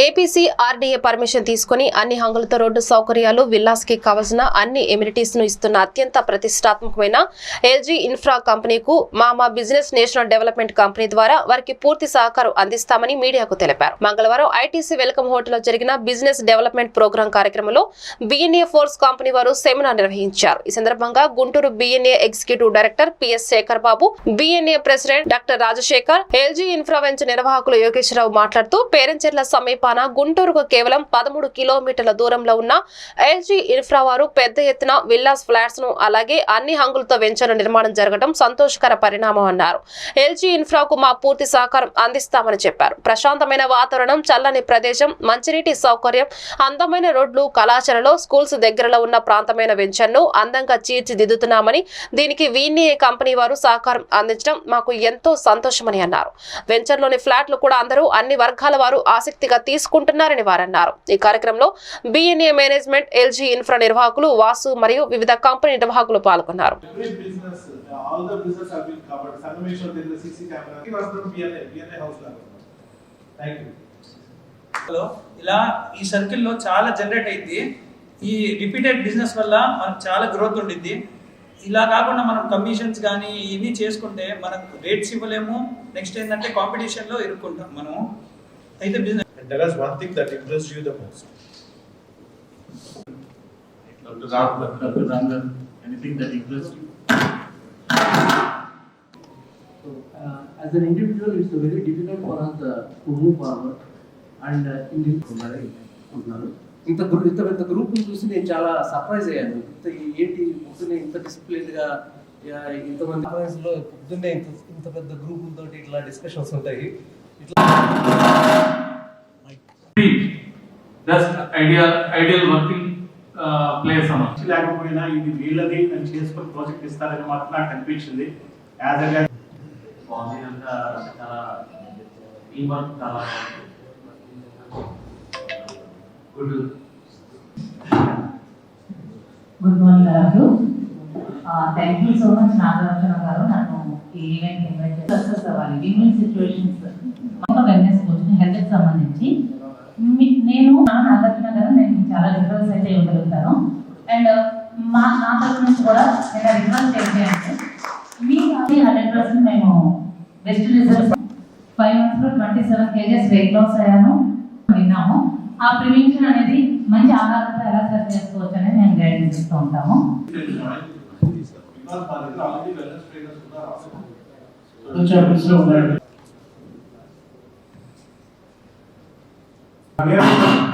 APC RDA permission తీసుకుని అన్ని హంగులతో రోడ్డు సౌకర్యాలు విల్లాస్కి కావలసిన అన్ని ఎమ్యూనిటీస్ను ఇస్తున్న అత్యంత ప్రతిష్టాత్మకమైన ఎల్జీ ఇన్ఫ్రా కంపెనీకు మామా బిజినెస్ నేషనల్ డెవలప్మెంట్ కంపెనీ ద్వారా వారికి పూర్తి సహకారం అందిస్తామని మీడియాకు తెలిపారు. మంగళవారం ఐటీసీ వెల్కమ్ హోటల్లో జరిగిన బిజినెస్ డెవలప్మెంట్ ప్రోగ్రాం కార్యక్రమంలో బిఎన్ఏ ఫోర్స్ కంపెనీ వారు సెమినార్ నిర్వహించారు. ఈ సందర్భంగా Guntur BNA executive director PS Sekhar Babu BNA president doctor Rajasekhar LG infra venture నిర్వాహకులు యోగేశ్వరరావు మాట్లాడుతూ పేరంచెర్ల సమీపాన గుంటూరుకు కేవలం పదమూడు కిలోమీటర్ల దూరంలో ఉన్న ఎల్జీ ఇన్ఫ్రా వారు పెద్ద ఎత్తున విల్లాస్ ఫ్లాట్స్ను అలాగే అన్ని హంగులతో వెంచర్ నిర్మాణం జరగడం సంతోషకర పరిణామం అన్నారు. ఎల్జీ ఇన్ఫ్రాకు మా పూర్తి సహకారం అందిస్తామని చెప్పారు. ప్రశాంతమైన వాతావరణం చల్లని ప్రదేశం మంచినీటి సౌకర్యం అందమైన రోడ్లు కళాశాలలో స్కూల్స్ దగ్గరలో ఉన్న ప్రాంతమైన వెంచర్ను అందంగా తీర్చిదిద్దుతున్నామని దీనికి వీనిఏ కంపెనీ వారు సహకారం అందించడం మాకు ఎంతో సంతోషమని అన్నారు. వెంచర్లోని ఫ్లాట్లు కూడా అందరూ అన్ని వర్గాల వారు ఆసక్తిగా తీసుకుంటున్నారని వారన్నారు. ఈ కార్యక్రమంలో బిఎన్ఏ మేనేజ్మెంట్ ఎల్జీ ఇన్ఫ్రా నిర్వాహకులు వాసు మరియు వివిధ కంపెనీ నిర్వాహకులు పాల్గొన్నారు. ఇలా ఈ సర్కిల్లో చాలా జనరేట్ అయింది. ఈ రిపీటెడ్ బిజినెస్ వల్ల మనకు చాలా గ్రోత్ ఉండిద్ది. ఇలా కాకుండా మనం కమిషన్స్ కానీ ఇవన్నీ చేసుకుంటే మనకు రేట్స్ ఇవ్వలేము. నెక్స్ట్ ఏంటంటే కాంపిటీషన్లో ఇరుక్కుంటాం మనము. అయితే business tell us one thing that impressed you the most. Dr. Ram, Dr. Ramlan, anything that impressed you? So, uh, as an individual, it's very difficult for us uh, to move forward. And uh, in this ఇంత గ్రూ- ఇంత పెద్ద group చూసి నేను చాలా surprise అయ్యాను ఇంత ఏంటి పొద్దున్నే ఇంత డిసిప్లిన్గా యా, ఇంతమంది కాన్ఫరెన్స్లో పొద్దున్నే ఇంత ఇంత పెద్ద గ్రూప్ తోటి ఇట్లా డిస్కషన్స్ ఉంటాయి That's ideal, ideal working uh, place అన్నమాట. లేకపోయినా ఇది వీళ్ళది అని చేసుకొని ప్రాజెక్ట్ ఇస్తారని మాత్రం నాకు అనిపించింది. యాజ్ అ బాగుంది అంతా చాలా టీం వర్క్ చాలా గుడ్ గుడ్ మార్నింగ్ గారు thank you so much Nagarjuna గారు. నన్ను ఈ ఈవెంట్ ఇన్వైట్ చేసి సక్సెస్ అవ్వాలి. విమెన్ సిచ్యువేషన్స్ మొత్తం వెల్నెస్ కోచింగ్ హెల్త్ సంబంధించి మీ- నేను నా నాగార్జున గారు నేను మీకు చాలా రిఫరెన్స్ అయితే అండ్ మా నా తరఫు నుంచి కూడా నేను రిక్వెస్ట్ చేసేయండి అంటే మీ హండ్రెడ్ పర్సెంట్ మేము బెస్ట్ రిజల్ట్స్ ఫైవ్ మంత్స్లో twenty seven kgs weight loss అయ్యాను విన్నాము. ఆ ప్రివెన్షన్ అనేది మంచి ఆహారంతో ఎలా సర్వ్ చేసుకోవచ్చు అనేది మేము గైడెన్స్ ఇస్తూ ఉంటాము. Because ఉన్నారు.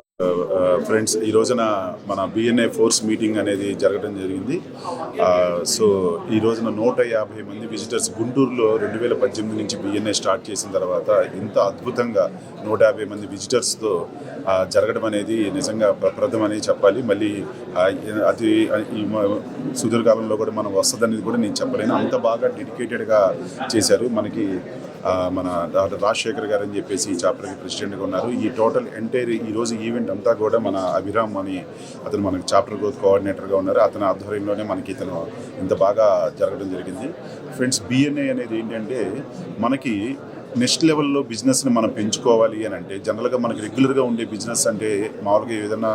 ఫ్రెండ్స్ ఈ రోజున మన బిఎన్ఏ ఫోర్స్ మీటింగ్ అనేది జరగడం జరిగింది. సో ఈ రోజున నూట యాభై మంది విజిటర్స్ గుంటూరులో రెండు వేల పద్దెనిమిది నుంచి బిఎన్ఏ స్టార్ట్ చేసిన తర్వాత ఇంత అద్భుతంగా నూట యాభై మంది విజిటర్స్తో జరగడం అనేది నిజంగా ప్రప్రదం అనేది చెప్పాలి. మళ్ళీ అది ఈ కాలంలో సుదీర్ఘకాలంలో కూడా మనం వస్తుందనేది కూడా నేను చెప్పలేను. అంత బాగా డెడికేటెడ్గా చేశారు. మనకి మన డాక్టర్ రాజశేఖర్ గారు అని చెప్పేసి ఈ చాప్టర్కి ప్రెసిడెంట్గా ఉన్నారు. ఈ టోటల్ ఎంటైర్ ఈ రోజు ఈవెంట్ అంతా కూడా మన అభిరామ్ అని అతను మనకి చాప్టర్ గ్రోత్ కోఆర్డినేటర్గా ఉన్నారు. అతని ఆధ్వర్యంలోనే మనకి ఇతను ఇంత బాగా జరగడం జరిగింది. ఫ్రెండ్స్ బిఎన్ఏ అనేది ఏంటంటే మనకి నెక్స్ట్ లెవెల్లో బిజినెస్ని మనం పెంచుకోవాలి అని అంటే జనరల్గా మనకి రెగ్యులర్గా ఉండే బిజినెస్ అంటే మామూలుగా ఏదైనా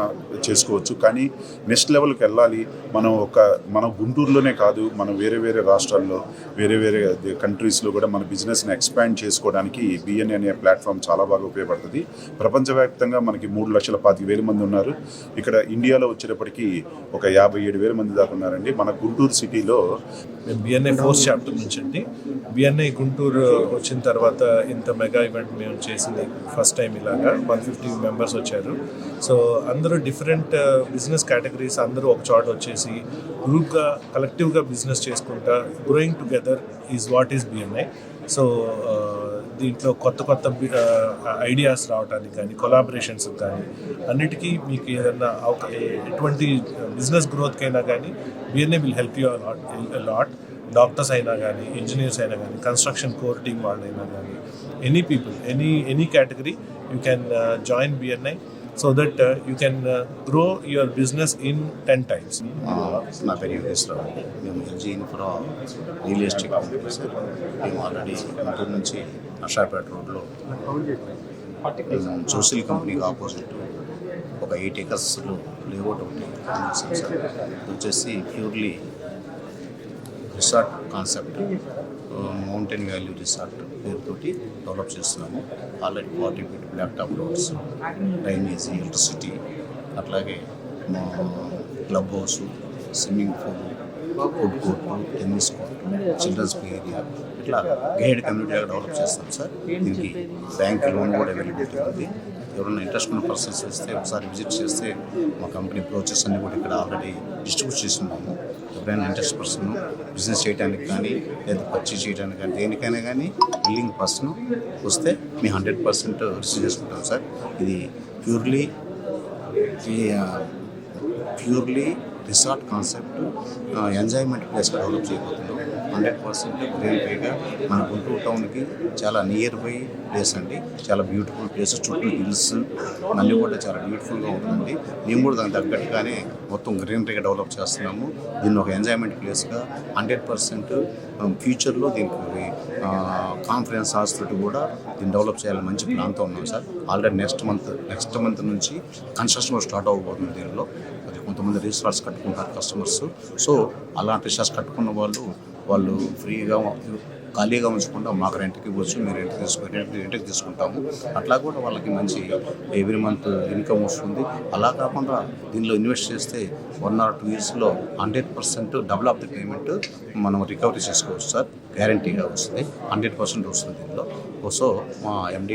చేసుకోవచ్చు. కానీ నెక్స్ట్ లెవెల్కి వెళ్ళాలి. మనం ఒక మన గుంటూరులోనే కాదు మనం వేరే వేరే రాష్ట్రాల్లో వేరే వేరే కంట్రీస్లో కూడా మన బిజినెస్ని ఎక్స్పాండ్ చేసుకోవడానికి బిఎన్ఏ అనే ప్లాట్ఫామ్ చాలా బాగా ఉపయోగపడుతుంది. ప్రపంచవ్యాప్తంగా మనకి మూడు లక్షల పాతిక వేల మంది ఉన్నారు. ఇక్కడ ఇండియాలో వచ్చేటప్పటికి ఒక యాభై ఏడు వేల మంది దాకా ఉన్నారండి. మన గుంటూరు సిటీలో బిఎన్ఏ బిఎన్ఐ ఫోర్స్ చాప్టర్ నుంచి అండి. బిఎన్ఐ గుంటూరు వచ్చిన తర్వాత ఇంత మెగా ఈవెంట్ మేము చేసింది ఫస్ట్ టైం ఇలాగా. వన్ ఫిఫ్టీ మెంబర్స్ వచ్చారు. సో అందరూ డిఫరెంట్ బిజినెస్ కేటగిరీస్ అందరూ ఒక చోట వచ్చేసి గ్రూప్గా కలెక్టివ్గా బిజినెస్ చేసుకుంటా growing together is what is BMI so దీంట్లో కొత్త కొత్త ఐడియాస్ రావడానికి కానీ కొలాబరేషన్స్ కానీ అన్నిటికీ మీకు ఏదన్నా ఎటువంటి బిజినెస్ గ్రోత్కైనా కానీ BNA will help you lot lot. Doctors అయినా కానీ ఇంజనీర్స్ అయినా కానీ కన్స్ట్రక్షన్ కోర్ టీమ్ వాళ్ళైనా కానీ any people any any category you can uh, join BNI so that uh, you can uh, grow your business in ten times. నా పేరు యోగేశ్వరరావు మేము LG infra real estate company sir. మేము already Guntur నుంచి నర్సాపేట రోడ్లో జోసిల్ కంపెనీకి opposite ఒక ఎయిట్ ఏకర్స్లో layout ఒకటి సార్. వచ్చేసి purely resort concept mountain valley resort పేరుతోటి డెవలప్ చేస్తున్నాము. Already forty feet laptop roads drainage electricity అట్లాగే మా club house swimming pool food court tennis court children's play area ఇట్లా గైడ్ కమ్యూనిటీగా డెవలప్ చేస్తాం సార్. దీనికి బ్యాంక్ లోన్ కూడా అవైలబిలిటీ ఉంది. ఎవరైనా ఇంట్రెస్ట్ ఉన్న పర్సన్స్ వస్తే ఒకసారి విజిట్ చేస్తే మా కంపెనీ ప్రోచెస్ అన్ని కూడా ఇక్కడ ఆల్రెడీ డిస్ట్రిబ్యూట్ చేస్తున్నాము ఎవరైనా ఇంట్రెస్ట్ పర్సన్ బిజినెస్ చేయడానికి కానీ లేదా పర్చేజ్ చేయడానికి కానీ దేనికైనా కానీ బిల్లింగ్ పర్సన్ వస్తే మీ హండ్రెడ్ పర్సెంట్ రిసీవ్ చేసుకుంటాం సార్. ఇది ప్యూర్లీ ప్యూర్లీ రిసార్ట్ కాన్సెప్ట్ ఎంజాయ్మెంట్ ప్లేస్గా డెవలప్ చేయబోతున్నాం. హండ్రెడ్ పర్సెంట్ గ్రీన్ పేగా మన గుంటూరు టౌన్కి చాలా నియర్ బై ప్లేస్ అండి. చాలా బ్యూటిఫుల్ ప్లేస్ చుట్టూ హిల్స్ అన్నీ కూడా చాలా బ్యూటిఫుల్గా ఉంటుందండి మేము కూడా దానికి తగ్గట్టుగానే మొత్తం గ్రీనరీగా డెవలప్ చేస్తున్నాము. దీన్ని ఒక ఎంజాయ్మెంట్ ప్లేస్గా హండ్రెడ్ పర్సెంట్ ఫ్యూచర్లో దీనికి కాన్ఫరెన్స్ హాస్పిటల్ కూడా దీన్ని డెవలప్ చేయాలని మంచి ప్లాన్తో ఉన్నాం sir. Already next month next month నుంచి కన్స్ట్రక్షన్ కూడా స్టార్ట్ అవ్వబోతుంది దీనిలో. కొంతమంది రిసార్ట్స్ కట్టుకుంటారు కస్టమర్స్. సో అలాంటి రిసార్ట్స్ కట్టుకున్న వాళ్ళు వాళ్ళు ఫ్రీగా ఖాళీగా ఉంచకుండా మాకు రెంట్కి ఇవ్వచ్చు మీరు రెంట్ తీసుకుని రెంట్ రెంట్కి తీసుకుంటాము. అట్లా కూడా వాళ్ళకి మంచి ఎవ్రీ మంత్ ఇన్కమ్ వస్తుంది. అలా కాకుండా దీనిలో ఇన్వెస్ట్ చేస్తే వన్ ఆర్ టూ ఇయర్స్లో hundred percent double of the payment మనం రికవరీ చేసుకోవచ్చు సార్. గ్యారంటీగా వస్తుంది. హండ్రెడ్ పర్సెంట్ వస్తుంది దీనిలో. సో మా ఎండి